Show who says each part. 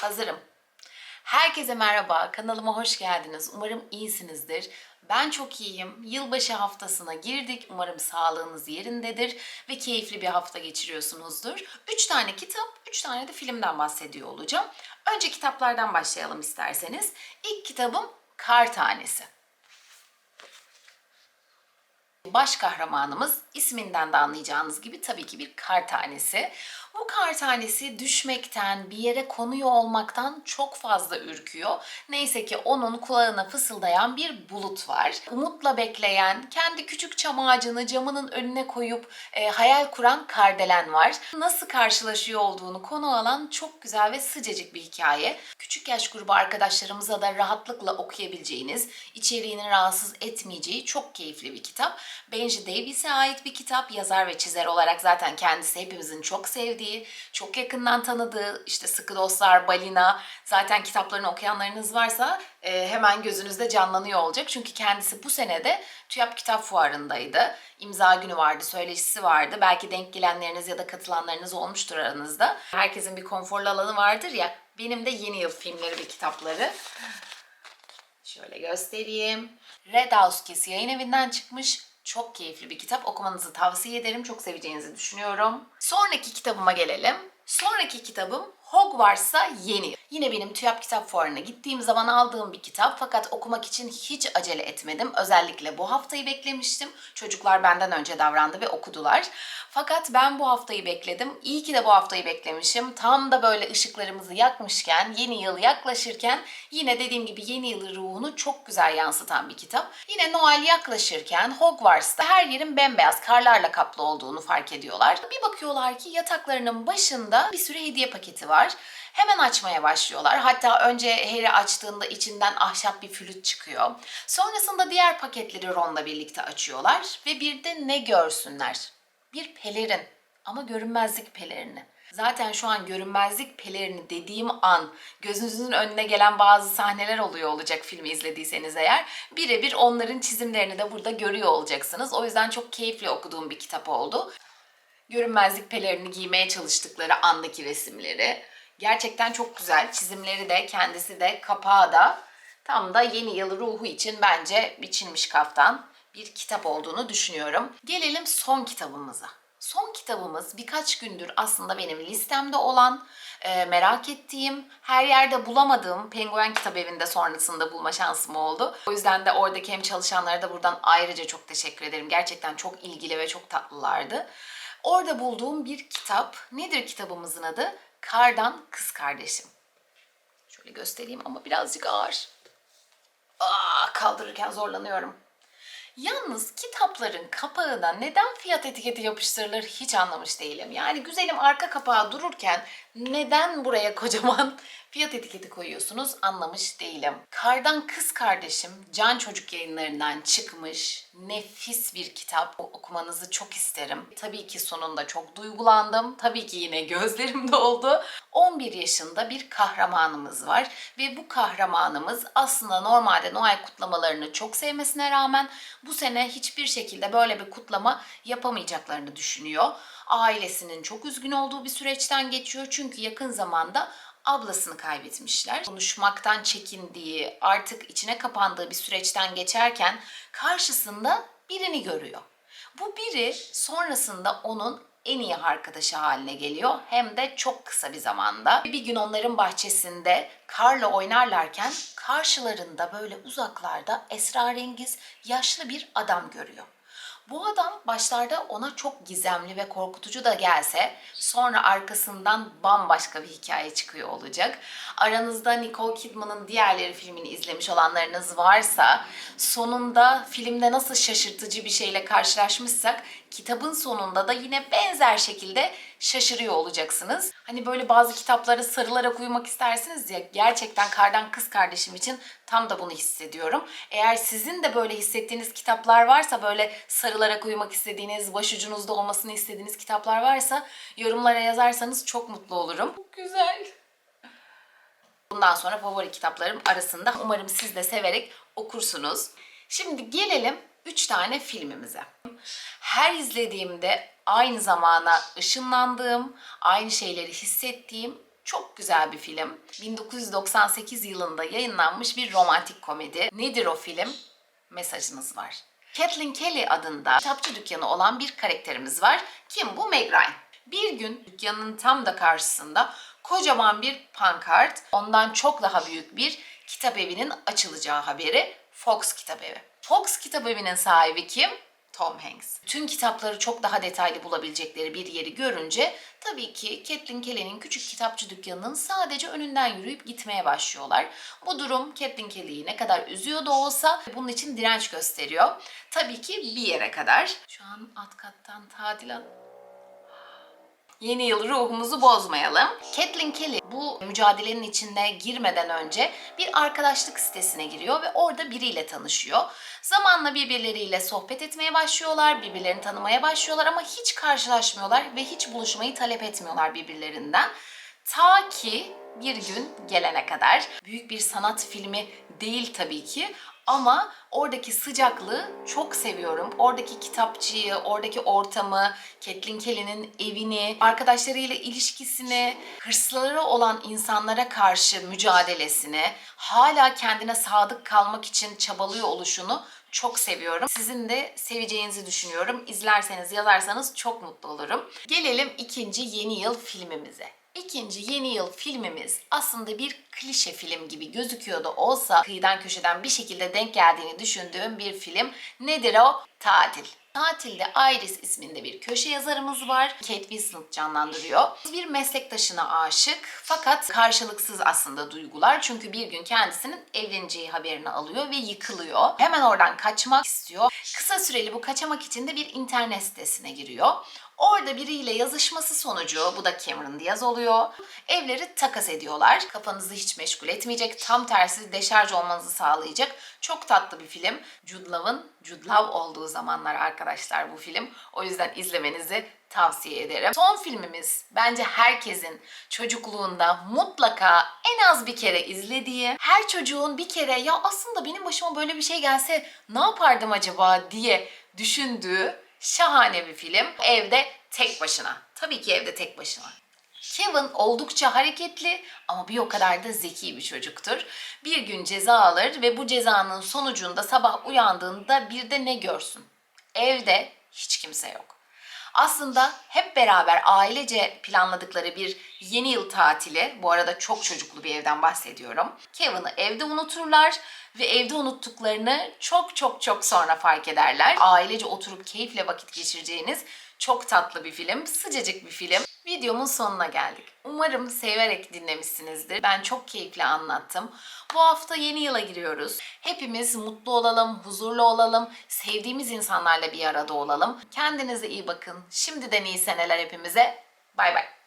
Speaker 1: Hazırım. Herkese merhaba, kanalıma hoş geldiniz. Umarım iyisinizdir. Ben çok iyiyim. Yılbaşı haftasına girdik. Umarım sağlığınız yerindedir ve keyifli bir hafta geçiriyorsunuzdur. Üç tane kitap, üç tane de filmden bahsediyor olacağım. Önce kitaplardan başlayalım isterseniz. İlk kitabım Kar Tanesi. Baş kahramanımız isminden de anlayacağınız gibi tabii ki bir kar tanesi. Bu kar tanesi düşmekten, bir yere konuyor olmaktan çok fazla ürküyor. Neyse ki onun kulağına fısıldayan bir bulut var. Umutla bekleyen, kendi küçük çam ağacını camının önüne koyup e, hayal kuran kardelen var. Nasıl karşılaşıyor olduğunu konu alan çok güzel ve sıcacık bir hikaye. Küçük yaş grubu arkadaşlarımıza da rahatlıkla okuyabileceğiniz, içeriğini rahatsız etmeyeceği çok keyifli bir kitap. Benji Davis'e ait bir kitap. Yazar ve çizer olarak zaten kendisi hepimizin çok sevdiği, çok yakından tanıdığı, işte Sıkı Dostlar, Balina, zaten kitaplarını okuyanlarınız varsa e, hemen gözünüzde canlanıyor olacak. Çünkü kendisi bu senede TÜYAP Kitap Fuarı'ndaydı. İmza günü vardı, söyleşisi vardı. Belki denk gelenleriniz ya da katılanlarınız olmuştur aranızda. Herkesin bir konforlu alanı vardır ya. Benim de yeni yıl filmleri ve kitapları. Şöyle göstereyim. Red House Kiss yayın evinden çıkmış. Çok keyifli bir kitap. Okumanızı tavsiye ederim. Çok seveceğinizi düşünüyorum. Sonraki kitabıma gelelim. Sonraki kitabım Hogwarts'a Yeni. Yine benim TÜYAP Kitap Fuarı'na gittiğim zaman aldığım bir kitap fakat okumak için hiç acele etmedim. Özellikle bu haftayı beklemiştim. Çocuklar benden önce davrandı ve okudular. Fakat ben bu haftayı bekledim. İyi ki de bu haftayı beklemişim. Tam da böyle ışıklarımızı yakmışken, yeni yıl yaklaşırken yine dediğim gibi yeni yıl ruhunu çok güzel yansıtan bir kitap. Yine Noel yaklaşırken Hogwarts'ta her yerin bembeyaz karlarla kaplı olduğunu fark ediyorlar. Bir bakıyorlar ki yataklarının başında bir sürü hediye paketi var. Hemen açmaya başlıyorlar. Hatta önce Harry açtığında içinden ahşap bir flüt çıkıyor. Sonrasında diğer paketleri Ron'la birlikte açıyorlar ve bir de ne görsünler? Bir pelerin ama görünmezlik pelerini. Zaten şu an görünmezlik pelerini dediğim an gözünüzün önüne gelen bazı sahneler oluyor olacak filmi izlediyseniz eğer. Birebir onların çizimlerini de burada görüyor olacaksınız. O yüzden çok keyifli okuduğum bir kitap oldu. Görünmezlik pelerini giymeye çalıştıkları andaki resimleri. Gerçekten çok güzel. Çizimleri de kendisi de kapağı da tam da yeni yıl ruhu için bence biçilmiş kaftan bir kitap olduğunu düşünüyorum. Gelelim son kitabımıza. Son kitabımız birkaç gündür aslında benim listemde olan, e, merak ettiğim, her yerde bulamadığım Penguen Kitap Evi'nde sonrasında bulma şansım oldu. O yüzden de oradaki hem çalışanlara da buradan ayrıca çok teşekkür ederim. Gerçekten çok ilgili ve çok tatlılardı. Orada bulduğum bir kitap. Nedir kitabımızın adı? Kardan Kız Kardeşim. Şöyle göstereyim ama birazcık ağır. Aa, kaldırırken zorlanıyorum. Yalnız kitapların kapağına neden fiyat etiketi yapıştırılır hiç anlamış değilim. Yani güzelim arka kapağı dururken neden buraya kocaman fiyat etiketi koyuyorsunuz anlamış değilim. Kardan Kız Kardeşim Can Çocuk yayınlarından çıkmış nefis bir kitap. Okumanızı çok isterim. Tabii ki sonunda çok duygulandım. Tabii ki yine gözlerim doldu. 11 yaşında bir kahramanımız var ve bu kahramanımız aslında normalde Noel kutlamalarını çok sevmesine rağmen bu sene hiçbir şekilde böyle bir kutlama yapamayacaklarını düşünüyor. Ailesinin çok üzgün olduğu bir süreçten geçiyor çünkü yakın zamanda ablasını kaybetmişler. Konuşmaktan çekindiği, artık içine kapandığı bir süreçten geçerken karşısında birini görüyor. Bu biri sonrasında onun en iyi arkadaşı haline geliyor hem de çok kısa bir zamanda. Bir gün onların bahçesinde karla oynarlarken karşılarında böyle uzaklarda esrarengiz yaşlı bir adam görüyor. Bu adam başlarda ona çok gizemli ve korkutucu da gelse sonra arkasından bambaşka bir hikaye çıkıyor olacak. Aranızda Nicole Kidman'ın diğerleri filmini izlemiş olanlarınız varsa sonunda filmde nasıl şaşırtıcı bir şeyle karşılaşmışsak kitabın sonunda da yine benzer şekilde şaşırıyor olacaksınız. Hani böyle bazı kitaplara sarılarak uyumak istersiniz ya gerçekten Kardan Kız Kardeşim için tam da bunu hissediyorum. Eğer sizin de böyle hissettiğiniz kitaplar varsa böyle sarılarak uyumak istediğiniz, başucunuzda olmasını istediğiniz kitaplar varsa yorumlara yazarsanız çok mutlu olurum. Çok güzel. Bundan sonra favori kitaplarım arasında. Umarım siz de severek okursunuz. Şimdi gelelim 3 tane filmimize. Her izlediğimde aynı zamana ışınlandığım, aynı şeyleri hissettiğim Çok güzel bir film. 1998 yılında yayınlanmış bir romantik komedi. Nedir o film? Mesajınız var. Kathleen Kelly adında kitapçı dükkanı olan bir karakterimiz var. Kim bu? Meg Ryan. Bir gün dükkanın tam da karşısında kocaman bir pankart, ondan çok daha büyük bir kitap evinin açılacağı haberi Fox Kitap Evi. Fox Kitap Evi'nin sahibi kim? Tom Hanks. Tüm kitapları çok daha detaylı bulabilecekleri bir yeri görünce tabii ki Kathleen Kelly'nin küçük kitapçı dükkanının sadece önünden yürüyüp gitmeye başlıyorlar. Bu durum Kathleen Kelly'yi ne kadar üzüyor da olsa bunun için direnç gösteriyor. Tabii ki bir yere kadar. Şu an alt kattan tadilat Yeni yıl ruhumuzu bozmayalım. Kathleen Kelly bu mücadelenin içine girmeden önce bir arkadaşlık sitesine giriyor ve orada biriyle tanışıyor. Zamanla birbirleriyle sohbet etmeye başlıyorlar, birbirlerini tanımaya başlıyorlar ama hiç karşılaşmıyorlar ve hiç buluşmayı talep etmiyorlar birbirlerinden. Ta ki bir gün gelene kadar büyük bir sanat filmi değil tabii ki ama oradaki sıcaklığı çok seviyorum. Oradaki kitapçıyı, oradaki ortamı, Kathleen Kelly'nin evini, arkadaşlarıyla ilişkisini, hırsları olan insanlara karşı mücadelesini, hala kendine sadık kalmak için çabalıyor oluşunu çok seviyorum. Sizin de seveceğinizi düşünüyorum. İzlerseniz, yazarsanız çok mutlu olurum. Gelelim ikinci yeni yıl filmimize. İkinci yeni yıl filmimiz aslında bir klişe film gibi gözüküyor da olsa kıyıdan köşeden bir şekilde denk geldiğini düşündüğüm bir film. Nedir o? Tatil. Tatilde Iris isminde bir köşe yazarımız var. Kate Winslet canlandırıyor. Bir meslektaşına aşık fakat karşılıksız aslında duygular. Çünkü bir gün kendisinin evleneceği haberini alıyor ve yıkılıyor. Hemen oradan kaçmak istiyor. Kısa süreli bu kaçamak için de bir internet sitesine giriyor. Orada biriyle yazışması sonucu, bu da Cameron Diaz oluyor. Evleri takas ediyorlar. Kafanızı hiç meşgul etmeyecek, tam tersi deşarj olmanızı sağlayacak. Çok tatlı bir film. Jude Law'ın Jude Law olduğu zamanlar arkadaşlar bu film. O yüzden izlemenizi tavsiye ederim. Son filmimiz bence herkesin çocukluğunda mutlaka en az bir kere izlediği, her çocuğun bir kere ya aslında benim başıma böyle bir şey gelse ne yapardım acaba diye düşündüğü şahane bir film. Evde tek başına. Tabii ki evde tek başına. Kevin oldukça hareketli ama bir o kadar da zeki bir çocuktur. Bir gün ceza alır ve bu cezanın sonucunda sabah uyandığında bir de ne görsün? Evde hiç kimse yok. Aslında hep beraber ailece planladıkları bir yeni yıl tatili, bu arada çok çocuklu bir evden bahsediyorum. Kevin'i evde unuturlar ve evde unuttuklarını çok çok çok sonra fark ederler. Ailece oturup keyifle vakit geçireceğiniz çok tatlı bir film, sıcacık bir film. Videomun sonuna geldik. Umarım severek dinlemişsinizdir. Ben çok keyifli anlattım. Bu hafta yeni yıla giriyoruz. Hepimiz mutlu olalım, huzurlu olalım, sevdiğimiz insanlarla bir arada olalım. Kendinize iyi bakın. Şimdiden iyi seneler hepimize. Bay bay.